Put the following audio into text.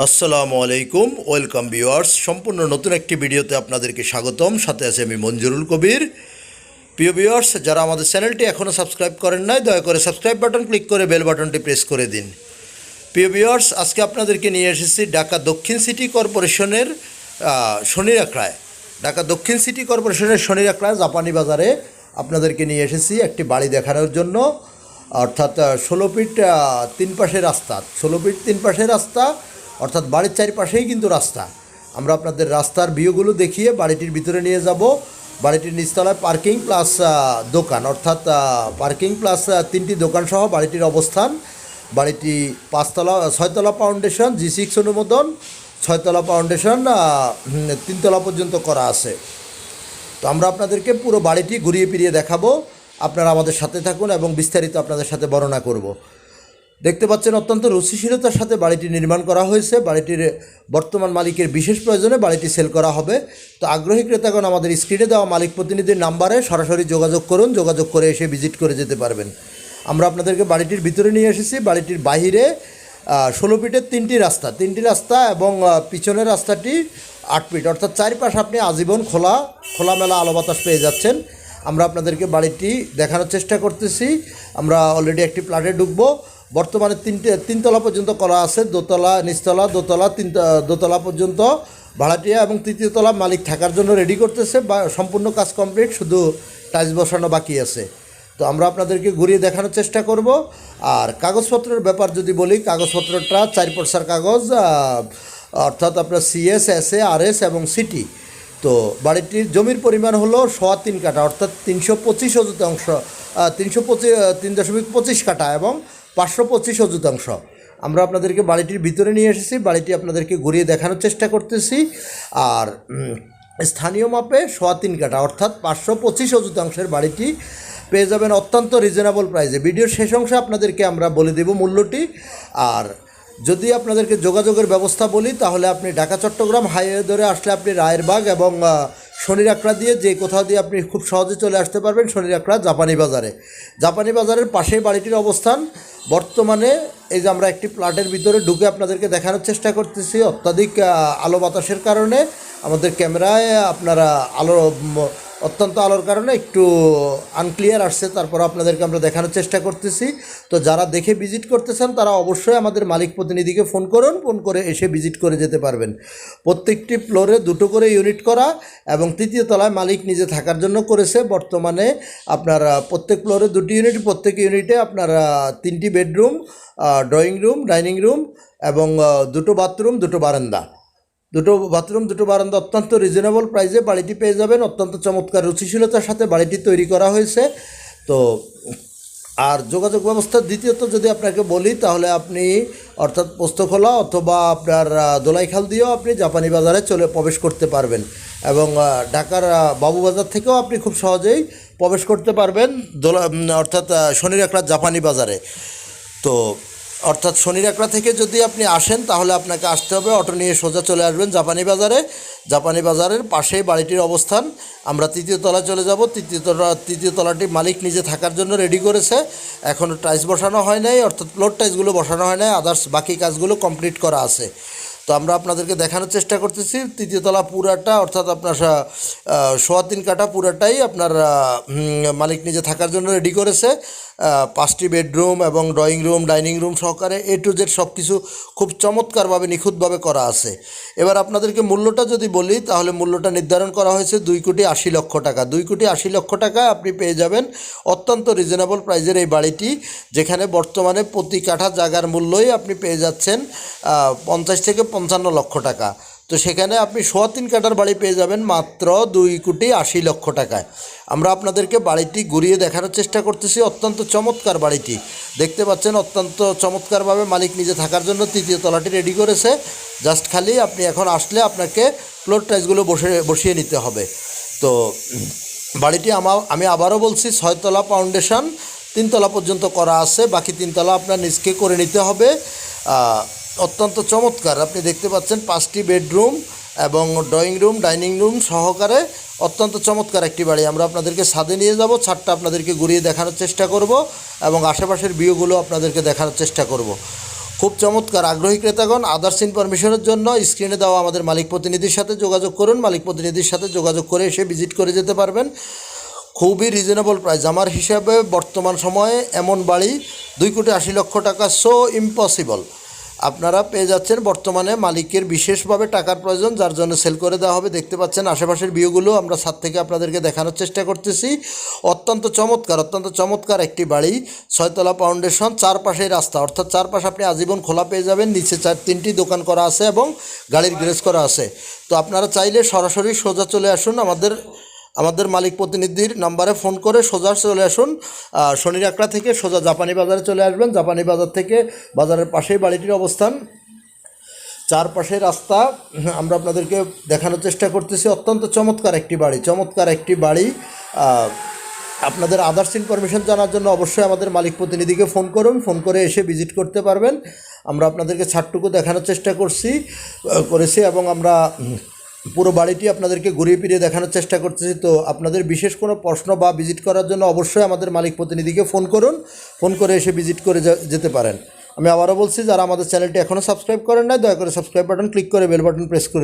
আসসালামু আলাইকুম welcome viewers. সম্পূর্ণ নতুন একটি ভিডিওতে আপনাদেরকে স্বাগতম। সাথে আছে আমি মঞ্জুরুল কবির। প্রিয় ভিউয়ার্স যারা আমাদের চ্যানেলটি এখনও সাবস্ক্রাইব করেন নাই দয়া করে সাবস্ক্রাইব বাটন ক্লিক করে বেল বাটনটি প্রেস করে দিন। প্রিয় ভিউয়ার্স আজকে আপনাদেরকে নিয়ে এসেছি ঢাকা দক্ষিণ সিটি কর্পোরেশনের আহ, শনিরাকড়ায় ঢাকা দক্ষিণ সিটি কর্পোরেশনের শনিরাকড়ায় জাপানি বাজারে আপনাদেরকে নিয়ে এসেছি একটি বাড়ি দেখানোর জন্য। অর্থাৎ ষোলো ফিট তিন পাশে রাস্তা। ষোলো ফিট তিন পাশে রাস্তা। অর্থাৎ বাড়ির চারিপাশেই কিন্তু রাস্তা। আমরা আপনাদের রাস্তার ভিউগুলো দেখিয়ে বাড়িটির ভিতরে নিয়ে যাব। বাড়িটির নিচতলায় পার্কিং প্লাস দোকান। অর্থাৎ পার্কিং প্লাস তিনটি দোকান সহ বাড়িটির অবস্থান। বাড়িটি পাঁচতলা, ছয়তলা ফাউন্ডেশন জি সিক্স অনুমোদন। ছয়তলা ফাউন্ডেশন তিনতলা পর্যন্ত করা আছে। তো আমরা আপনাদেরকে পুরো বাড়িটি ঘুরিয়ে ফিরিয়ে দেখাবো। আপনারা আমাদের সাথে থাকুন এবং বিস্তারিত আপনাদের সাথে বর্ণনা করব। দেখতে পাচ্ছেন অত্যন্ত রুচিশীলতার সাথে বাড়িটি নির্মাণ করা হয়েছে। বাড়িটির বর্তমান মালিকের বিশেষ প্রয়োজনে বাড়িটি সেল করা হবে। তো আগ্রহী ক্রেতাগণ, আমাদের স্ক্রিনে দেওয়া মালিক প্রতিনিধির নাম্বারে সরাসরি যোগাযোগ করুন, যোগাযোগ করে এসে ভিজিট করে যেতে পারবেন। আমরা আপনাদেরকে বাড়িটির ভিতরে নিয়ে এসেছি। বাড়িটির বাহিরে ষোলো ফিটের তিনটি রাস্তা। তিনটি রাস্তা এবং পিছনের রাস্তাটি আট ফিট। অর্থাৎ চারিপাশ আপনি আজীবন খোলা, খোলামেলা আলো বাতাস পেয়ে যাচ্ছেন। আমরা আপনাদেরকে বাড়িটি দেখানোর চেষ্টা করতেছি। আমরা অলরেডি একটি প্লাটে ঢুকবো। বর্তমানে তিনটে, তিনতলা পর্যন্ত করা আছে, দোতলা, নিচতলা, দোতলা তিন দোতলা পর্যন্ত ভাড়াটিয়া এবং তৃতীয় তলা মালিক থাকার জন্য রেডি করতেছে, বা সম্পূর্ণ কাজ কমপ্লিট শুধু টাইলস বসানো বাকি আছে। তো আমরা আপনাদেরকে ঘুরিয়ে দেখানোর চেষ্টা করব। আর কাগজপত্রের ব্যাপার যদি বলি, কাগজপত্রটা চার পয়সার কাগজ অর্থাৎ আপনার CS S A R S এবং সিটি তো বাড়িটির জমির পরিমাণ হলো সোয়া তিন কাঠা, অর্থাৎ তিনশো পঁচিশ অংশ তিনশো পঁচিশ তিন দশমিক পঁচিশ কাঠা এবং পাঁচশো পঁচিশ অযুতাংশ। আমরা আপনাদেরকে বাড়িটির ভিতরে নিয়ে এসেছি, বাড়িটি আপনাদেরকে ঘুরিয়ে দেখানোর চেষ্টা করতেছি। আর স্থানীয় মাপে সোয়া তিন কাঠা, অর্থাৎ পাঁচশো পঁচিশ অযুতাংশের বাড়িটি পেয়ে যাবেন অত্যন্ত রিজনেবল প্রাইসে ভিডিওর শেষ অংশে আপনাদেরকে আমরা বলে দেব মূল্যটি। আর, যদি আপনাদেরকে যোগাযোগের ব্যবস্থা বলি, তাহলে আপনি ঢাকা চট্টগ্রাম হাইওয়ে ধরে আসলে আপনি রায়েরবাগ এবং আহ, শনিরাকড়া দিয়ে যে কোথাও দিয়ে আপনি খুব সহজে চলে আসতে পারবেন শনির আকড়া জাপানি বাজারে। জাপানি বাজারের পাশে বাড়িটির অবস্থান। বর্তমানে এই যে আমরা একটি প্লাটের ভিতরে ঢুকে আপনাদেরকে দেখানোর চেষ্টা করতেছি অত্যাধিক আলো বাতাসের কারণে। আমাদের ক্যামেরায় আপনারা আলো অত্যন্ত আলোর কারণে একটু আনক্লিয়ার আসছে, তারপর আপনাদেরকে আমরা দেখানোর চেষ্টা করতেছি। তো যারা দেখে ভিজিট করতেছেন তারা অবশ্যই আমাদের মালিক প্রতিনিধিকে ফোন করুন ফোন করে এসে ভিজিট করে যেতে পারবেন। প্রত্যেকটি ফ্লোরে দুটো করে ইউনিট করা এবং তৃতীয় তলায় মালিক নিজে থাকার জন্য করেছে। বর্তমানে আপনার প্রত্যেক ফ্লোরে দুটি ইউনিট প্রত্যেক ইউনিটে আপনার তিনটি bedroom drawing room dining room এবং দুটো বাথরুম দুটো বারান্দা। দুটো বাথরুম, দুটো বারান্দা অত্যন্ত রিজনেবল প্রাইসে বাড়িটি পেয়ে যাবেন। অত্যন্ত চমৎকার রুচিশীলতার সাথে বাড়িটি তৈরি করা হয়েছে। তো, আর যোগাযোগ ব্যবস্থা দ্বিতীয়ত যদি আপনাকে বলি, তাহলে আপনি অর্থাৎ পোস্তখোলা অথবা আপনার দোলাইখাল দিয়েও আপনি জাপানি বাজারে চলে প্রবেশ করতে পারবেন। এবং ঢাকার বাবুবাজার থেকেও আপনি খুব সহজেই প্রবেশ করতে পারবেন দোলা অর্থাৎ শনির শনিরাকড়া জাপানি বাজারে। তো অর্থাৎ শনিরাকড়া থেকে যদি আপনি আসেন, তাহলে আপনাকে আসতে হবে। অটো নিয়ে সোজা চলে আসবেন জাপানি বাজারে। জাপানি বাজারের পাশেই বাড়িটির অবস্থান। আমরা তৃতীয় তলায় চলে যাব। তৃতীয় তলা, তৃতীয় তলাটি মালিক নিজে থাকার জন্য রেডি করেছে। এখনও টাইলস বসানো হয় নাই, অর্থাৎ ফ্লোর টাইলসগুলো বসানো হয় নাই। আদার্স বাকি কাজগুলো কমপ্লিট করা আছে। তো আমরা আপনাদেরকে দেখানোর চেষ্টা করতেছি। তৃতীয় তলা পুরাটা, অর্থাৎ আপনার সোয়া তিন কাটা পুরাটাই আপনার মালিক নিজে থাকার জন্য রেডি করেছে। পাঁচটি বেডরুম এবং ড্রয়িং রুম, ডাইনিং রুম সহকারে এ টু জেড সব কিছু খুব চমৎকারভাবে নিখুঁতভাবে করা আছে। এবার আপনাদেরকে মূল্যটা যদি বলি, তাহলে মূল্যটা নির্ধারণ করা হয়েছে দুই কোটি আশি লক্ষ টাকা। দুই কোটি আশি লক্ষ টাকা আপনি পেয়ে যাবেন অত্যন্ত রিজনেবল প্রাইজের এই বাড়িটি, যেখানে বর্তমানে প্রতি কাঠা জায়গার মূল্যই আপনি পেয়ে যাচ্ছেন পঞ্চাশ থেকে পঞ্চান্ন লক্ষ টাকা। তো সেখানে আপনি সোয়া তিন কাটার বাড়ি পেয়ে যাবেন মাত্র দুই কোটি আশি লক্ষ টাকায়। আমরা আপনাদেরকে বাড়িটি ঘুরিয়ে দেখানোর চেষ্টা করতেছি, অত্যন্ত চমৎকার বাড়িটি। দেখতে পাচ্ছেন, অত্যন্ত চমৎকারভাবে মালিক নিজে থাকার জন্য তৃতীয় তলাটি রেডি করেছে। জাস্ট খালি আপনি এখন আসলে আপনাকে ফ্লোর টাইলসগুলো বসে, বসিয়ে নিতে হবে। তো বাড়িটি আমার আমি আবারও বলছি, ছয়তলা ফাউন্ডেশন তিনতলা পর্যন্ত করা আছে, বাকি তিনতলা আপনার নিজকে করে নিতে হবে। অত্যন্ত চমৎকার। আপনি দেখতে পাচ্ছেন পাঁচটি বেডরুম এবং ড্রয়িং রুম, ডাইনিং রুম সহকারে অত্যন্ত চমৎকার একটি বাড়ি। আমরা আপনাদেরকে ছাদে নিয়ে যাব, ছাদটা আপনাদেরকে ঘুরিয়ে দেখানোর চেষ্টা করব এবং আশেপাশের ভিউগুলো আপনাদেরকে দেখানোর চেষ্টা করব। খুব চমৎকার। আগ্রহী ক্রেতাগণ, আদার্স ইনফরমেশনের জন্য স্ক্রিনে দেওয়া আমাদের মালিক প্রতিনিধির সাথে যোগাযোগ করুন। মালিক প্রতিনিধির সাথে যোগাযোগ করে এসে ভিজিট করে যেতে পারবেন। খুবই রিজনেবল প্রাইস। আমার হিসাবে বর্তমান সময়ে এমন বাড়ি দুই কোটি আশি লক্ষ টাকা সো ইম্পসিবল আপনারা পেয়ে যাচ্ছেন বর্তমানে মালিকের বিশেষভাবে টাকার প্রয়োজন, যার জন্য সেল করে দেওয়া হবে। দেখতে পাচ্ছেন আশেপাশের ভিউগুলো, আমরা ছাদ থেকে আপনাদেরকে দেখানোর চেষ্টা করতেছি। অত্যন্ত চমৎকার অত্যন্ত চমৎকার একটি বাড়ি, ছয়তলা ফাউন্ডেশন, চারপাশে রাস্তা। অর্থাৎ চারপাশে আপনি আজীবন খোলা পেয়ে যাবেন, নিচে চার, তিনটি দোকান করা আছে এবং গাড়ির গ্যারেজ করা আছে। তো আপনারা চাইলে সরাসরি সোজা চলে আসুন আমাদের আমাদের মালিক প্রতিনিধির নাম্বারে ফোন করে সোজা চলে আসুন। শনির আকড়া থেকে সোজা জাপানি বাজারে চলে আসবেন। জাপানি বাজার থেকে বাজারের পাশেই বাড়িটির অবস্থান। চারপাশে রাস্তা। আমরা আপনাদেরকে দেখানোর চেষ্টা করতেছি। অত্যন্ত চমৎকার একটি বাড়ি, চমৎকার একটি বাড়ি। আপনাদের আদার্স ইনফরমেশন জানার জন্য অবশ্যই আমাদের মালিক প্রতিনিধিকে ফোন করুন। ফোন করে এসে ভিজিট করতে পারবেন। আমরা আপনাদেরকে ছাড়টুকু দেখানোর চেষ্টা করছি করেছি এবং আমরা পুরো বাড়িটি আপনাদেরকে ঘুরিয়ে ফিরিয়ে দেখানোর চেষ্টা করতেছি। তো আপনাদের বিশেষ কোনো প্রশ্ন বা ভিজিট করার জন্য অবশ্যই আমাদের মালিক প্রতিনিধিকে ফোন করুন। ফোন করে এসে ভিজিট করে যেতে পারেন। আমি আবারও বলছি, যারা আমাদের চ্যানেলটি এখনও সাবস্ক্রাইব করেন না দয়া করে সাবস্ক্রাইব বাটন ক্লিক করে বেল বাটন প্রেস করে